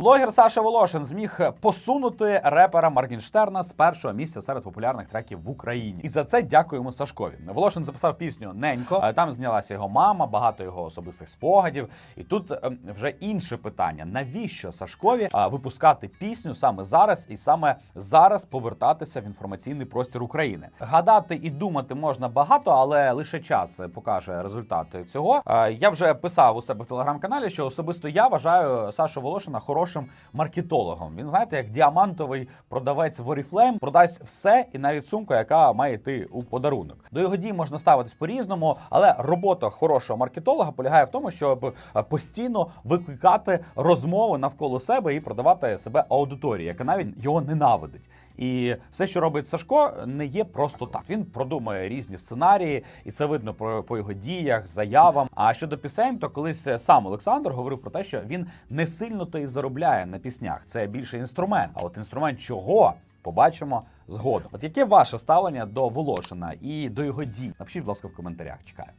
Блогер Саша Волошин зміг посунути репера Моргенштерна з першого місця серед популярних треків в Україні. І за це дякуємо Сашкові. Волошин записав пісню Ненько. е, Там знялася його мама, багато його особистих спогадів. І тут ем, вже інше питання: навіщо Сашкові випускати пісню саме зараз і саме зараз повертатися в інформаційний простір України? Гадати і думати можна багато, але лише час покаже результати цього. Е, Я вже писав у себе в телеграм-каналі, що особисто я вважаю Сашу Волошина хорошим маркетологом. Він знаєте, як діамантовий продавець в Oriflame, продасть все і навіть сумку, яка має йти у подарунок. До його дій можна ставитись по-різному, але робота хорошого маркетолога полягає в тому, щоб е, постійно викликати розмови навколо себе і продавати себе аудиторії, яка навіть його ненавидить. І все, що робить Сашко, не є просто так. Він продумує різні сценарії, і це видно по, його діях, заявам. А щодо пісень, то колись сам Олександр говорив про те, що він не сильно то і заробляє на піснях. Це більше інструмент. А от інструмент чого? Побачимо згодом. От яке ваше ставлення до Волошина і до його дій? Напишіть, будь ласка, в коментарях. Чекаю.